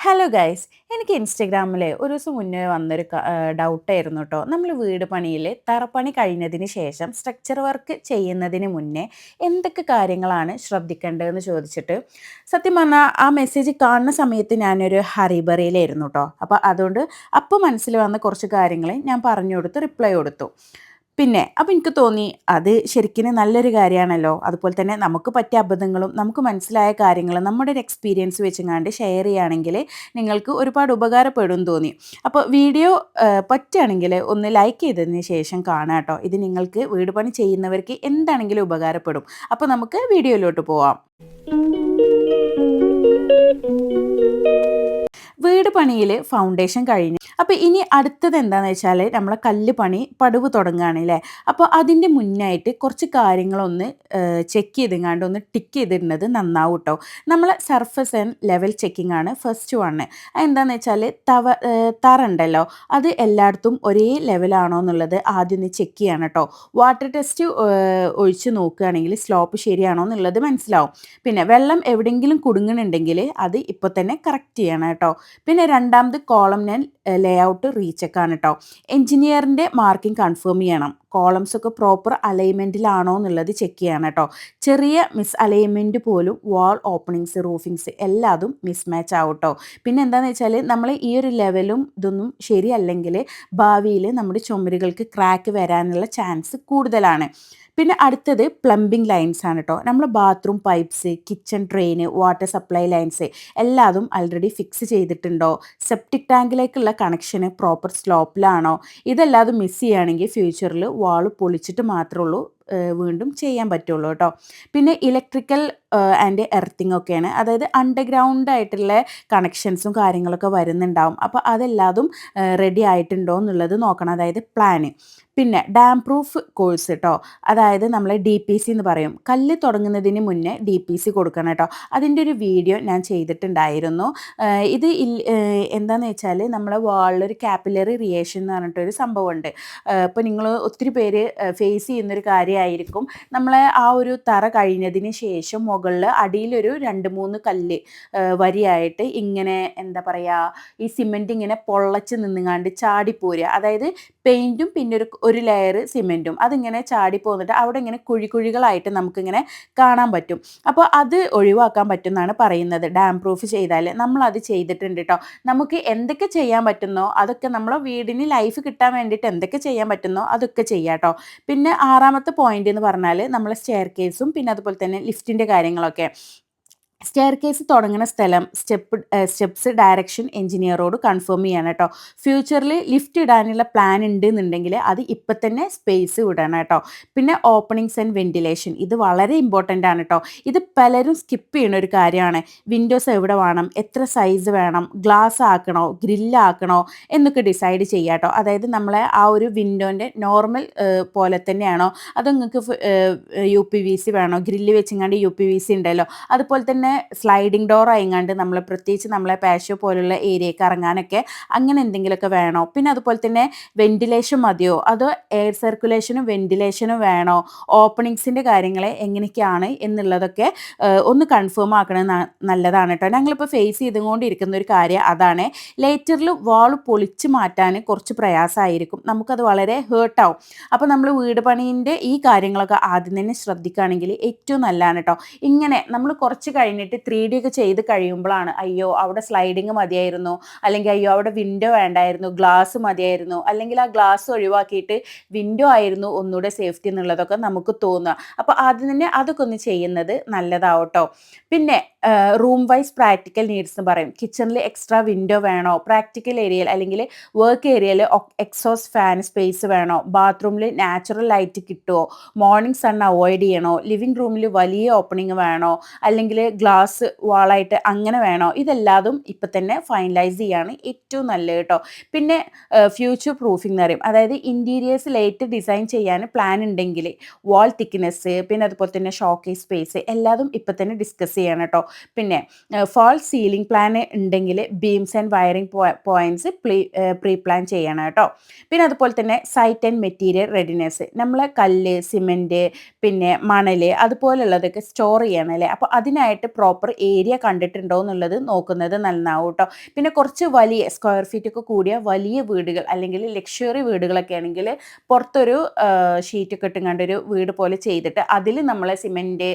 Hello guys എനിക്ക് ഇൻസ്റ്റഗ്രാമിൽ ഒരു ദിവസം മുന്നേ വന്നൊരു ഡൗട്ടായിരുന്നു കേട്ടോ നമ്മൾ വീട് പണിയിൽ തറപ്പണി കഴിഞ്ഞതിന് ശേഷം സ്ട്രക്ചർ വർക്ക് ചെയ്യുന്നതിന് മുന്നേ എന്തൊക്കെ കാര്യങ്ങളാണ് ശ്രദ്ധിക്കേണ്ടതെന്ന് ചോദിച്ചിട്ട് സത്യം പറഞ്ഞാൽ ആ മെസ്സേജ് കാണുന്ന സമയത്ത് ഞാനൊരു ഹറിബറിയിലായിരുന്നു കേട്ടോ അപ്പോൾ അതുകൊണ്ട് അപ്പോൾ മനസ്സിൽ വന്ന കുറച്ച് കാര്യങ്ങൾ ഞാൻ പറഞ്ഞു കൊടുത്ത് റിപ്ലൈ കൊടുത്തു. പിന്നെ അപ്പോൾ എനിക്ക് തോന്നി അത് ശരിക്കും നല്ലൊരു കാര്യമാണല്ലോ. അതുപോലെ തന്നെ നമുക്ക് പറ്റിയ അബദ്ധങ്ങളും നമുക്ക് മനസ്സിലായ കാര്യങ്ങളും നമ്മുടെ ഒരു എക്സ്പീരിയൻസ് വെച്ചങ്ങാണ്ട് ഷെയർ ചെയ്യുകയാണെങ്കിൽ നിങ്ങൾക്ക് ഒരുപാട് ഉപകാരപ്പെടും തോന്നി. അപ്പോൾ വീഡിയോ പറ്റുകയാണെങ്കിൽ ഒന്ന് ലൈക്ക് ചെയ്തതിന് ശേഷം കാണാം കേട്ടോ. ഇത് നിങ്ങൾക്ക് വീട് പണി ചെയ്യുന്നവർക്ക് എന്താണെങ്കിലും ഉപകാരപ്പെടും. അപ്പോൾ നമുക്ക് വീഡിയോയിലോട്ട് പോവാം. വീട് പണിയിൽ ഫൗണ്ടേഷൻ കഴിഞ്ഞ് അപ്പോൾ ഇനി അടുത്തത് എന്താണെന്ന് വെച്ചാൽ നമ്മളെ കല്ല് പണി പടവ് തുടങ്ങുകയാണ് അല്ലേ അപ്പോൾ അതിന്റെ മുന്നായിട്ട് കുറച്ച് കാര്യങ്ങളൊന്ന് ചെക്ക് ചെയ്തെങ്ങാണ്ട് ഒന്ന് ടിക്ക് ചെയ്തിടുന്നത് നന്നാവും കേട്ടോ നമ്മളെ സർഫസ് ആൻഡ് ലെവൽ ചെക്കിംഗ് ആണ് ഫസ്റ്റ് വൺ എന്താണെന്ന് വെച്ചാൽ തവ തറ ഉണ്ടല്ലോ അത് എല്ലായിടത്തും ഒരേ ലെവലാണോ എന്നുള്ളത് ആദ്യം ഒന്ന് ചെക്ക് ചെയ്യണം കേട്ടോ വാട്ടർ ടെസ്റ്റ് ഒഴിച്ച് നോക്കുകയാണെങ്കിൽ സ്ലോപ്പ് ശരിയാണോ എന്നുള്ളത് മനസ്സിലാവും. പിന്നെ വെള്ളം എവിടെയെങ്കിലും കുടുങ്ങുന്നുണ്ടെങ്കിൽ അത് ഇപ്പോൾ തന്നെ കറക്റ്റ് ചെയ്യണം കേട്ടോ പിന്നെ രണ്ടാമത് കോളം ഞാൻ ലേ ഔട്ട് ആണ് കേട്ടോ എൻജിനീയറിന്റെ മാർക്കിംഗ് കൺഫേം ചെയ്യണം. കോളംസ് ഒക്കെ പ്രോപ്പർ അലൈൻമെന്റിലാണോ എന്നുള്ളത് ചെക്ക് ചെയ്യണം കേട്ടോ ചെറിയ മിസ് അലൈൻമെന്റ് പോലും വാൾ ഓപ്പണിങ്സ് റൂഫിങ്സ് എല്ലാതും മിസ് മാച്ച് ആവും കേട്ടോ പിന്നെ എന്താണെന്ന് വെച്ചാൽ നമ്മൾ ഈ ഒരു ലെവലും ഇതൊന്നും ശരിയല്ലെങ്കിൽ ഭാവിയിൽ നമ്മുടെ ചുമരുകൾക്ക് ക്രാക്ക് വരാനുള്ള ചാൻസ് കൂടുതലാണ്. പിന്നെ അടുത്തത് പ്ലംബിംഗ് ലൈൻസ് ആണ് കേട്ടോ നമ്മൾ bathroom pipes kitchen drain water supply lines എല്ലാതും ആൾറെഡി ഫിക്സ് ചെയ്തിട്ടുണ്ടോ? സെപ്റ്റിക് ടാങ്കിലേക്കുള്ള കണക്ഷന് പ്രോപ്പർ സ്ലോപ്പിലാണോ ഇതെല്ലാതും മിസ് ചെയ്യുകയാണെങ്കിൽ ഫ്യൂച്ചറിൽ വാൾ പൊളിച്ചിട്ട് മാത്രമേ ഉള്ളൂ വീണ്ടും ചെയ്യാൻ പറ്റുള്ളൂ കേട്ടോ പിന്നെ ഇലക്ട്രിക്കൽ ആൻഡ് എർത്തിങ് ഒക്കെയാണ്. അതായത് അണ്ടർഗ്രൗണ്ട് ആയിട്ടുള്ള കണക്ഷൻസും കാര്യങ്ങളൊക്കെ വരുന്നുണ്ടാവും. അപ്പോൾ അതെല്ലാതും റെഡി ആയിട്ടുണ്ടോ എന്നുള്ളത് നോക്കണം. അതായത് പ്ലാന് പിന്നെ ഡാം പ്രൂഫ് കോഴ്സ് കേട്ടോ അതായത് നമ്മൾ ഡി പി സി എന്ന് പറയും. കല്ല് തുടങ്ങുന്നതിന് മുന്നേ ഡി പി സി കൊടുക്കണം കേട്ടോ അതിന്റെ ഒരു വീഡിയോ ഞാൻ ചെയ്തിട്ടുണ്ടായിരുന്നു. ഇത് എന്താണെന്ന് വെച്ചാൽ നമ്മളെ വാളിലൊരു ക്യാപ്പിലറി റിയേഷൻ എന്ന് പറഞ്ഞിട്ടൊരു സംഭവമുണ്ട്. ഇപ്പോൾ നിങ്ങൾ ഒത്തിരി പേര് ഫേസ് ചെയ്യുന്നൊരു കാര്യമായിരിക്കും. നമ്മളെ ആ ഒരു തറ കഴിഞ്ഞതിന് ശേഷം മുകളിൽ അടിയിലൊരു രണ്ട് മൂന്ന് കല്ല് വരിയായിട്ട് ഇങ്ങനെ എന്താ പറയുക ഈ സിമെന്റ് ഇങ്ങനെ പൊള്ളച്ച് നിന്നുങ്ങാണ്ട് ചാടിപ്പോരുക അതായത് പെയിന്റും പിന്നെ ഒരു ഒരു ലെയർ സിമെന്റും അതിങ്ങനെ ചാടി പോന്നിട്ട് അവിടെ ഇങ്ങനെ കുഴി കുഴികളായിട്ട് നമുക്കിങ്ങനെ കാണാൻ പറ്റും. അപ്പോൾ അത് ഒഴിവാക്കാൻ പറ്റും എന്നാണ് പറയുന്നത്. ഡാം പ്രൂഫ് ചെയ്താൽ നമ്മളത് ചെയ്തിട്ടുണ്ട് കേട്ടോ നമുക്ക് എന്തൊക്കെ ചെയ്യാൻ പറ്റുന്നോ അതൊക്കെ നമ്മളെ വീടിന് ലൈഫ് കിട്ടാൻ വേണ്ടിയിട്ട് എന്തൊക്കെ ചെയ്യാൻ പറ്റുന്നോ അതൊക്കെ ചെയ്യാം കേട്ടോ പിന്നെ ആറാമത്തെ പോയിന്റ് എന്ന് പറഞ്ഞാൽ നമ്മളെ സ്റ്റെയർ കേസും പിന്നെ അതുപോലെ തന്നെ ലിഫ്റ്റിന്റെ കാര്യങ്ങളൊക്കെ. സ്റ്റെയർ കേസ് തുടങ്ങുന്ന സ്ഥലം സ്റ്റെപ്പ് സ്റ്റെപ്സ് ഡയറക്ഷൻ എഞ്ചിനീയറോട് കൺഫേം ചെയ്യണം കേട്ടോ. ഫ്യൂച്ചറിൽ ലിഫ്റ്റ് ഇടാനുള്ള പ്ലാൻ ഉണ്ട് എന്നുണ്ടെങ്കിൽ അത് ഇപ്പം തന്നെ സ്പേസ് വിടണം കേട്ടോ. പിന്നെ ഓപ്പണിങ്സ് ആൻഡ് വെന്റിലേഷൻ ഇത് വളരെ ഇമ്പോർട്ടന്റ് ആണ് കേട്ടോ. ഇത് പലരും സ്കിപ്പ് ചെയ്യുന്ന ഒരു കാര്യമാണ്. വിൻഡോസ് എവിടെ വേണം? എത്ര സൈസ് വേണം? ഗ്ലാസ് ആക്കണോ? ഗ്രില്ലാക്കണോ എന്നൊക്കെ ഡിസൈഡ് ചെയ്യാം കേട്ടോ. അതായത് നമ്മളെ ആ ഒരു വിൻഡോന്റെ നോർമൽ പോലെ തന്നെയാണോ? അതോ നിങ്ങൾക്ക് യു പി വി സി വേണോ? ഗ്രില്ല് വെച്ചിങ്ങാണ്ട് യു പി വി സി ഉണ്ടല്ലോ. അതുപോലെ തന്നെ സ്ലൈഡിങ് ഡോർ ആയിങ്ങാണ്ട് നമ്മൾ പ്രത്യേകിച്ച് നമ്മളെ പാഷോ പോലുള്ള ഏരിയയ്ക്ക് ഇറങ്ങാനൊക്കെ അങ്ങനെ എന്തെങ്കിലുമൊക്കെ വേണോ? പിന്നെ അതുപോലെ തന്നെ വെന്റിലേഷൻ മതിയോ? അതോ എയർ സർക്കുലേഷനും വെന്റിലേഷനും വേണോ? ഓപ്പണിങ്സിന്റെ കാര്യങ്ങളെ എങ്ങനെയൊക്കെയാണ് എന്നുള്ളതൊക്കെ ഒന്ന് കൺഫേം ആക്കണത് നല്ലതാണ് കേട്ടോ ഞങ്ങളിപ്പോൾ ഫേസ് ചെയ്തുകൊണ്ടിരിക്കുന്ന ഒരു കാര്യം അതാണ്. ലേറ്ററിൽ വാൾ പൊളിച്ച് മാറ്റാൻ കുറച്ച് പ്രയാസമായിരിക്കും. നമുക്കത് വളരെ ഹേർട്ടാവും അപ്പോൾ നമ്മൾ വീട് പണീന്റെ ഈ കാര്യങ്ങളൊക്കെ ആദ്യം തന്നെ ശ്രദ്ധിക്കുകയാണെങ്കിൽ ഏറ്റവും നല്ലതാണ് കേട്ടോ ഇങ്ങനെ നമ്മൾ കുറച്ച് കഴിഞ്ഞ് കഴിഞ്ഞിട്ട് ത്രീ ഡി ഒക്കെ ചെയ്ത് കഴിയുമ്പോഴാണ് അയ്യോ അവിടെ സ്ലൈഡിങ് മതിയായിരുന്നു അല്ലെങ്കിൽ അയ്യോ അവിടെ വിൻഡോ വേണ്ടായിരുന്നു ഗ്ലാസ് മതിയായിരുന്നു അല്ലെങ്കിൽ ആ ഗ്ലാസ് ഒഴിവാക്കിയിട്ട് വിൻഡോ ആയിരുന്നു ഒന്നുകൂടെ സേഫ്റ്റി എന്നുള്ളതൊക്കെ നമുക്ക് തോന്നുക. അപ്പോൾ ആദ്യം തന്നെ അതൊക്കെ ഒന്ന് ചെയ്യുന്നത് നല്ലതാവട്ടോ. പിന്നെ റൂം വൈസ് പ്രാക്ടിക്കൽ നീഡ്സ് എന്ന് പറയും. കിച്ചണിൽ എക്സ്ട്രാ വിൻഡോ വേണോ? പ്രാക്ടിക്കൽ ഏരിയയിൽ അല്ലെങ്കിൽ വർക്ക് ഏരിയയിൽ എക്സോസ് ഫാൻ സ്പേസ് വേണോ? ബാത്റൂമിൽ നാച്ചുറൽ ലൈറ്റ് കിട്ടുമോ മോർണിംഗ് സൺ അവോയ്ഡ് ചെയ്യണോ? ലിവിംഗ് റൂമിൽ വലിയ ഓപ്പണിംഗ് വേണോ? അല്ലെങ്കിൽ ഗ്ലാസ് വാളായിട്ട് അങ്ങനെ വേണോ? ഇതെല്ലാതും ഇപ്പം തന്നെ ഫൈനലൈസ് ചെയ്യാണ് ഏറ്റവും നല്ലത് കേട്ടോ. പിന്നെ ഫ്യൂച്ചർ പ്രൂഫിംഗ് എന്ന് പറയും. അതായത് ഇന്റീരിയേഴ്സ് ലേറ്റ് ഡിസൈൻ ചെയ്യാൻ പ്ലാൻ ഉണ്ടെങ്കിൽ വാൾ തിക്നെസ് പിന്നെ അതുപോലെ തന്നെ ഷോക്കേസ് സ്പേസ് എല്ലാതും ഇപ്പം തന്നെ ഡിസ്കസ് ചെയ്യണം കേട്ടോ. പിന്നെ ഫാൾ സീലിംഗ് പ്ലാൻ ഉണ്ടെങ്കിൽ beams and wiring points pre plan ചെയ്യണം കേട്ടോ. പിന്നെ അതുപോലെ തന്നെ സൈറ്റ് ആൻഡ് മെറ്റീരിയൽ റെഡിനെസ് നമ്മൾ കല്ല് സിമെന്റ് പിന്നെ മണൽ അതുപോലുള്ളതൊക്കെ സ്റ്റോർ ചെയ്യണം അല്ലേ? അപ്പോൾ അതിനായിട്ട് പ്രോപ്പർ ഏരിയ കണ്ടിട്ടുണ്ടോ എന്നുള്ളത് നോക്കുന്നത് നന്നാവും കേട്ടോ പിന്നെ കുറച്ച് വലിയ സ്ക്വയർ ഫീറ്റ് ഒക്കെ കൂടിയ വലിയ വീടുകൾ അല്ലെങ്കിൽ ലക്ഷറി വീടുകളൊക്കെ ആണെങ്കിൽ പുറത്തൊരു ഷീറ്റ് ഇട്ടുകൊണ്ട് ഒരു വീട് പോലെ ചെയ്തിട്ട് അതിൽ നമ്മളെ സിമെന്റ്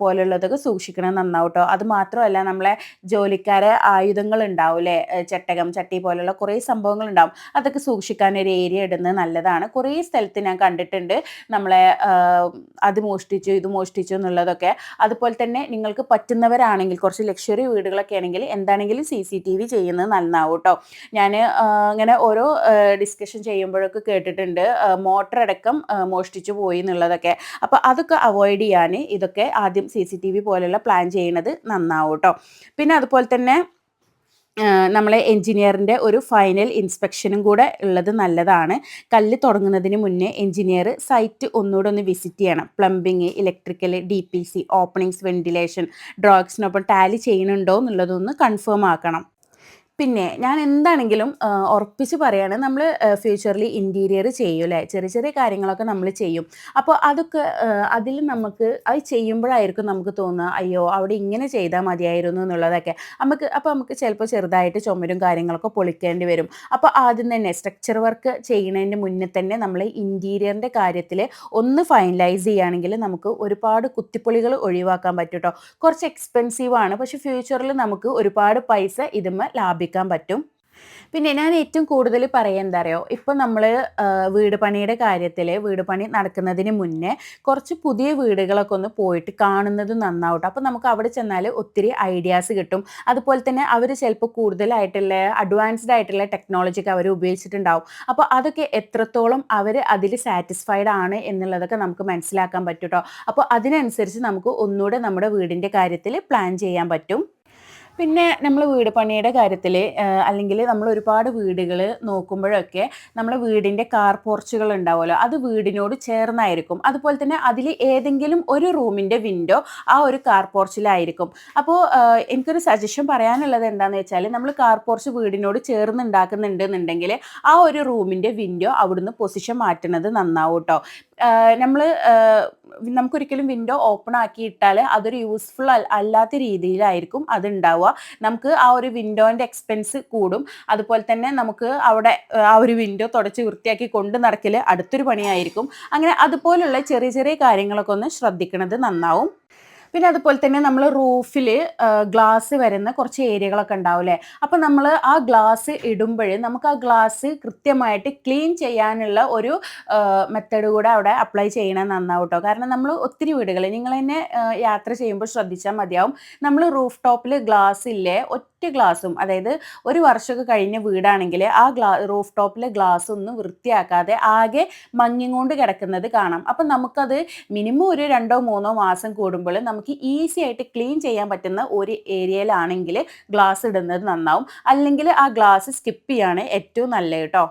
പോലുള്ളതൊക്കെ സൂക്ഷിക്കണം നന്നാവും കേട്ടോ അത് മാത്രമല്ല നമ്മളെ ജോലിക്കാരെ ആയുധങ്ങൾ ഉണ്ടാവില്ലേ ചട്ടകം ചട്ടി പോലുള്ള കുറേ സംഭവങ്ങൾ ഉണ്ടാവും. അതൊക്കെ സൂക്ഷിക്കാൻ ഒരു ഏരിയ ഇടുന്നത് നല്ലതാണ്. കുറേ സ്ഥലത്ത് ഞാൻ കണ്ടിട്ടുണ്ട് നമ്മളെ അത് മോഷ്ടിച്ചു ഇത് മോഷ്ടിച്ചു എന്നുള്ളതൊക്കെ. അതുപോലെ തന്നെ നിങ്ങൾക്ക് പറ്റുന്നവരാണെങ്കിൽ കുറച്ച് ലക്ഷറി വീടുകളൊക്കെ ആണെങ്കിൽ എന്താണെങ്കിലും സി സി ടി വി ചെയ്യുന്നത് നന്നാവും കേട്ടോ ഞാൻ അങ്ങനെ ഓരോ ഡിസ്കഷൻ ചെയ്യുമ്പോഴൊക്കെ കേട്ടിട്ടുണ്ട് മോട്ടർ അടക്കം മോഷ്ടിച്ചു പോയി എന്നുള്ളതൊക്കെ. അപ്പോൾ അതൊക്കെ അവോയ്ഡ് ചെയ്യാൻ ഇതൊക്കെ ആദ്യം സി സി ടി വി പോലെയുള്ള പ്ലാൻ ചെയ്യുന്നത് നന്നാവും കേട്ടോ പിന്നെ അതുപോലെ തന്നെ നമ്മളെ എൻജിനീയറിന്റെ ഒരു ഫൈനൽ ഇൻസ്പെക്ഷനും കൂടെ ഉള്ളത് നല്ലതാണ്. കല്ല് തുടങ്ങുന്നതിന് മുന്നേ എൻജിനീയർ സൈറ്റ് ഒന്നുകൂടെ ഒന്ന് വിസിറ്റ് ചെയ്യണം. Plumbing electrical D P C openings ventilation ഡ്രോഗ്സിനൊപ്പം tally ചെയ്യുന്നുണ്ടോ എന്നുള്ളതൊന്ന് കൺഫേം ആക്കണം. പിന്നെ ഞാൻ എന്താണെങ്കിലും ഉറപ്പിച്ച് പറയാണ് നമ്മൾ ഫ്യൂച്ചറിൽ ഇന്റീരിയർ ചെയ്യും അല്ലേ ചെറിയ ചെറിയ കാര്യങ്ങളൊക്കെ നമ്മൾ ചെയ്യും. അപ്പോൾ അതൊക്കെ അതിൽ നമുക്ക് അത് ചെയ്യുമ്പോഴായിരിക്കും നമുക്ക് തോന്നുക അയ്യോ അവിടെ ഇങ്ങനെ ചെയ്താൽ മതിയായിരുന്നു എന്നുള്ളതൊക്കെ. നമുക്ക് അപ്പോൾ നമുക്ക് ചിലപ്പോൾ ചെറുതായിട്ട് ചുമരും കാര്യങ്ങളൊക്കെ പൊളിക്കേണ്ടി വരും. അപ്പോൾ ആദ്യം തന്നെ സ്ട്രക്ചർ വർക്ക് ചെയ്യുന്നതിന് മുന്നേ തന്നെ നമ്മൾ ഇന്റീരിയറിന്റെ കാര്യത്തിൽ ഒന്ന് ഫൈനലൈസ് ചെയ്യുകയാണെങ്കിൽ നമുക്ക് ഒരുപാട് കുത്തിപ്പൊളികൾ ഒഴിവാക്കാൻ പറ്റും കേട്ടോ കുറച്ച് എക്സ്പെൻസീവ് ആണ് പക്ഷേ ഫ്യൂച്ചറിൽ നമുക്ക് ഒരുപാട് പൈസ ഇതുമ്മ ലാഭിക്കാം ഉപയോഗിക്കാൻ പറ്റും. പിന്നെ ഞാൻ ഏറ്റവും കൂടുതൽ പറയുക എന്താ അറിയോ? ഇപ്പം നമ്മൾ വീട് പണിയുടെ കാര്യത്തിൽ വീട് പണി നടക്കുന്നതിന് മുന്നേ കുറച്ച് പുതിയ വീടുകളൊക്കെ ഒന്ന് പോയിട്ട് കാണുന്നത് നന്നാവട്ടെ. അപ്പോൾ നമുക്ക് അവിടെ ചെന്നാൽ ഒത്തിരി ഐഡിയാസ് കിട്ടും. അതുപോലെ തന്നെ അവർ ചിലപ്പോൾ കൂടുതലായിട്ടുള്ള അഡ്വാൻസ്ഡ് ആയിട്ടുള്ള ടെക്നോളജി ഒക്കെ അവർ ഉപയോഗിച്ചിട്ടുണ്ടാവും. അപ്പോൾ അതൊക്കെ എത്രത്തോളം അവർ അതിൽ സാറ്റിസ്ഫൈഡ് ആണ് എന്നുള്ളതൊക്കെ നമുക്ക് മനസ്സിലാക്കാൻ പറ്റും കേട്ടോ അപ്പോൾ അതിനനുസരിച്ച് നമുക്ക് ഒന്നുകൂടെ നമ്മുടെ വീടിന്റെ കാര്യത്തിൽ പ്ലാൻ ചെയ്യാൻ പറ്റും. പിന്നെ നമ്മൾ വീട് പണിയുടെ കാര്യത്തിൽ അല്ലെങ്കിൽ നമ്മൾ ഒരുപാട് വീടുകൾ നോക്കുമ്പോഴൊക്കെ നമ്മൾ വീടിന്റെ കാർ പോർച്ചുകൾ ഉണ്ടാവുമല്ലോ അത് വീടിനോട് ചേർന്നായിരിക്കും. അതുപോലെ തന്നെ അതിൽ ഏതെങ്കിലും ഒരു റൂമിന്റെ വിൻഡോ ആ ഒരു കാർ പോർച്ചിലായിരിക്കും. അപ്പോൾ എനിക്കൊരു സജഷൻ പറയാനുള്ളത് എന്താണെന്ന് വെച്ചാൽ നമ്മൾ കാർ പോർച്ച് വീടിനോട് ചേർന്ന് ഉണ്ടാക്കുന്നുണ്ടെന്നുണ്ടെങ്കിൽ ആ ഒരു റൂമിന്റെ വിൻഡോ അവിടുന്ന് പൊസിഷൻ മാറ്റുന്നത് നന്നാവും കേട്ടോ നമ്മൾ നമുക്കൊരിക്കലും വിൻഡോ ഓപ്പൺ ആക്കി ഇട്ടാൽ അതൊരു യൂസ്ഫുൾ അല്ലാത്ത രീതിയിലായിരിക്കും അത് ഉണ്ടാവുക നമുക്ക് ആ ഒരു വിൻഡോന്റെ എക്സ്പെൻസ് കൂടും. അതുപോലെ തന്നെ നമുക്ക് അവിടെ ആ ഒരു വിൻഡോ തുടച്ച് വൃത്തിയാക്കി കൊണ്ട് നടക്കൽ അടുത്തൊരു പണിയായിരിക്കും. അങ്ങനെ അതുപോലുള്ള ചെറിയ ചെറിയ കാര്യങ്ങളൊക്കെ ഒന്ന് ശ്രദ്ധിക്കുന്നത് നന്നാവും. പിന്നെ അതുപോലെ തന്നെ നമ്മൾ റൂഫിൽ ഗ്ലാസ് വരുന്ന കുറച്ച് ഏരിയകളൊക്കെ ഉണ്ടാവും അല്ലേ അപ്പോൾ നമ്മൾ ആ ഗ്ലാസ് ഇടുമ്പോൾ നമുക്ക് ആ ഗ്ലാസ് കൃത്യമായിട്ട് ക്ലീൻ ചെയ്യാനുള്ള ഒരു മെത്തേഡ് കൂടെ അവിടെ അപ്ലൈ ചെയ്യണം നന്നാവും കേട്ടോ കാരണം നമ്മൾ ഒത്തിരി വീടുകൾ നിങ്ങൾ തന്നെ യാത്ര ചെയ്യുമ്പോൾ ശ്രദ്ധിച്ചാൽ മതിയാവും. നമ്മൾ റൂഫ് ടോപ്പിൽ ഗ്ലാസ് ഇല്ലേ ഒറ്റ ഗ്ലാസും അതായത് ഒരു വർഷമൊക്കെ കഴിഞ്ഞ വീടാണെങ്കിൽ ആ ഗ്ലാ റൂഫ് ടോപ്പിലെ ഗ്ലാസ് ഒന്നും വൃത്തിയാക്കാതെ ആകെ മങ്ങിങ്ങോണ്ട് കിടക്കുന്നത് കാണാം. അപ്പം നമുക്കത് മിനിമം ഒരു രണ്ടോ മൂന്നോ മാസം കൂടുമ്പോൾ നമുക്ക് ഈസി ആയിട്ട് ക്ലീൻ ചെയ്യാൻ പറ്റുന്ന ഒരു ഏരിയയിലാണെങ്കിൽ ഗ്ലാസ് ഇടുന്നത് നന്നാവും. അല്ലെങ്കിൽ ആ ഗ്ലാസ് സ്കിപ്പ് ചെയ്യാണ് ഏറ്റവും നല്ലത് കേട്ടോ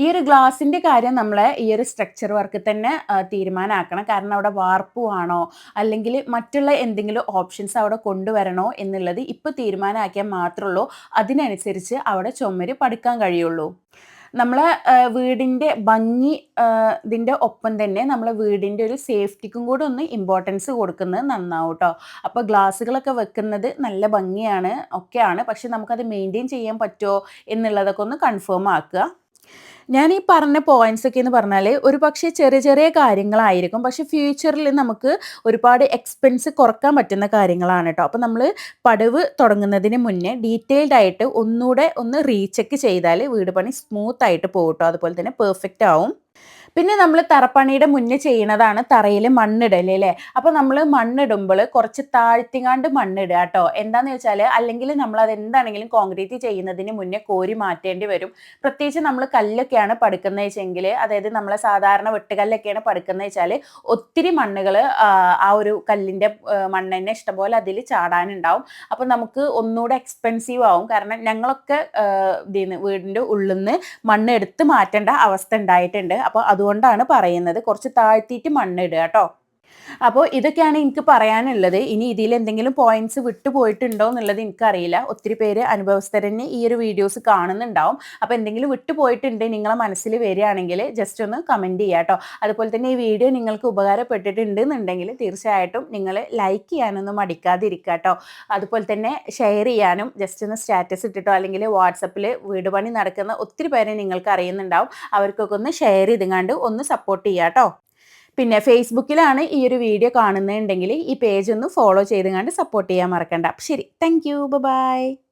ഈ ഒരു ഗ്ലാസിന്റെ കാര്യം നമ്മൾ ഈ ഒരു സ്ട്രക്ചർ വർക്ക് തന്നെ തീരുമാനമാക്കണം കാരണം അവിടെ വാർപ്പുവാണോ അല്ലെങ്കിൽ മറ്റുള്ള എന്തെങ്കിലും ഓപ്ഷൻസ് അവിടെ കൊണ്ടുവരണോ എന്നുള്ളത് ഇപ്പോൾ തീരുമാനമാക്കിയാൽ മാത്രമേ ഉള്ളൂ. അതിനനുസരിച്ച് അവിടെ ചുമര് പടുക്കാൻ കഴിയുള്ളൂ. നമ്മളെ വീടിന്റെ ഭംഗി ഇതിന്റെ ഒപ്പം തന്നെ നമ്മളെ വീടിന്റെ ഒരു സേഫ്റ്റിക്കും കൂടെ ഒന്ന് ഇമ്പോർട്ടൻസ് കൊടുക്കുന്നത് നന്നാവും കേട്ടോ അപ്പോൾ ഗ്ലാസ്സുകളൊക്കെ വെക്കുന്നത് നല്ല ഭംഗിയാണ് ഒക്കെയാണ്. പക്ഷെ നമുക്കത് മെയിന്റെയിൻ ചെയ്യാൻ പറ്റുമോ എന്നുള്ളതൊക്കെ ഒന്ന് കൺഫേം ആക്കുക. ഞാൻ ഈ പറഞ്ഞ പോയിന്റ്സ് ഒക്കെ എന്ന് പറഞ്ഞാൽ ഒരു പക്ഷേ ചെറിയ ചെറിയ കാര്യങ്ങളായിരിക്കും. പക്ഷെ ഫ്യൂച്ചറിൽ നമുക്ക് ഒരുപാട് എക്സ്പെൻസ് കുറയ്ക്കാൻ പറ്റുന്ന കാര്യങ്ങളാണ് കേട്ടോ അപ്പോൾ നമ്മൾ പടവ് തുടങ്ങുന്നതിന് മുന്നേ ഡീറ്റെയിൽഡ് ആയിട്ട് ഒന്നുകൂടെ ഒന്ന് റീചെക്ക് ചെയ്താൽ വീട് പണി സ്മൂത്ത് ആയിട്ട് പോകും കേട്ടോ അതുപോലെ തന്നെ പെർഫെക്റ്റ് ആവും. പിന്നെ നമ്മൾ തറപ്പണിയുടെ മുന്നേ ചെയ്യുന്നതാണ് തറയിൽ മണ്ണിടൽ അല്ലേ? അപ്പോൾ നമ്മൾ മണ്ണിടുമ്പോൾ കുറച്ച് താഴ്ത്തിങ്ങാണ്ട് മണ്ണിടുക കേട്ടോ. എന്താണെന്ന് വെച്ചാൽ അല്ലെങ്കിൽ നമ്മൾ അത് എന്താണെങ്കിലും കോൺക്രീറ്റ് ചെയ്യുന്നതിന് മുന്നേ കോരി മാറ്റേണ്ടി വരും. പ്രത്യേകിച്ച് നമ്മൾ കല്ലൊക്കെയാണ് പടുക്കുന്നത് വെച്ചെങ്കിൽ അതായത് നമ്മൾ സാധാരണ വെട്ടുകല്ലൊക്കെയാണ് പടുക്കുന്നത് വെച്ചാൽ ഒത്തിരി മണ്ണുകൾ ആ ഒരു കല്ലിന്റെ മണ്ണ് തന്നെ ഇഷ്ടംപോലെ അതിൽ ചാടാനുണ്ടാവും. അപ്പോൾ നമുക്ക് ഒന്നുകൂടെ എക്സ്പെൻസീവ് ആവും. കാരണം ഞങ്ങളൊക്കെ വീടിന്റെ ഉള്ളിൽ നിന്ന് മണ്ണ് എടുത്ത് മാറ്റേണ്ട അവസ്ഥ ഉണ്ടായിട്ടുണ്ട്. അപ്പോൾ അതുകൊണ്ടാണ് പറയുന്നത്. കുറച്ച് താഴ്ത്തിയിട്ട് മണ്ണിടുക കേട്ടോ. അപ്പോൾ ഇതൊക്കെയാണ് എനിക്ക് പറയാനുള്ളത്. ഇനി ഇതിൽ എന്തെങ്കിലും പോയിന്റ്സ് വിട്ടുപോയിട്ടുണ്ടോ എന്നുള്ളത് എനിക്കറിയില്ല. ഒത്തിരി പേര് അനുഭവസ്ഥരന് ഈ ഒരു വീഡിയോസ് കാണുന്നുണ്ടാവും. അപ്പോൾ എന്തെങ്കിലും വിട്ടുപോയിട്ടുണ്ട് നിങ്ങളെ മനസ്സിൽ വരികയാണെങ്കിൽ ജസ്റ്റ് ഒന്ന് കമന്റ് ചെയ്യുക കേട്ടോ. അതുപോലെ തന്നെ ഈ വീഡിയോ നിങ്ങൾക്ക് ഉപകാരപ്പെട്ടിട്ടുണ്ട് എന്നുണ്ടെങ്കിൽ തീർച്ചയായിട്ടും നിങ്ങൾ ലൈക്ക് ചെയ്യാനൊന്നും മടിക്കാതിരിക്കുക കേട്ടോ. അതുപോലെ തന്നെ ഷെയർ ചെയ്യാനും ജസ്റ്റ് ഒന്ന് സ്റ്റാറ്റസ് ഇട്ടിട്ടോ അല്ലെങ്കിൽ വാട്സപ്പിൽ വീട് നടക്കുന്ന ഒത്തിരി പേരെ നിങ്ങൾക്ക് അറിയുന്നുണ്ടാവും. അവർക്കൊക്കെ ഒന്ന് ഷെയർ ചെയ്തുകൊണ്ട് ഒന്ന് സപ്പോർട്ട് ചെയ്യുക കേട്ടോ. പിന്നെ ഫേസ്ബുക്കിലാണ് ഈ ഒരു വീഡിയോ കാണുന്നുണ്ടെങ്കിൽ ഈ പേജ് ഒന്ന് ഫോളോ ചെയ്തുകൊണ്ട് സപ്പോർട്ട് ചെയ്യാൻ മറക്കണ്ട. ശരി താങ്ക് യു ബൈ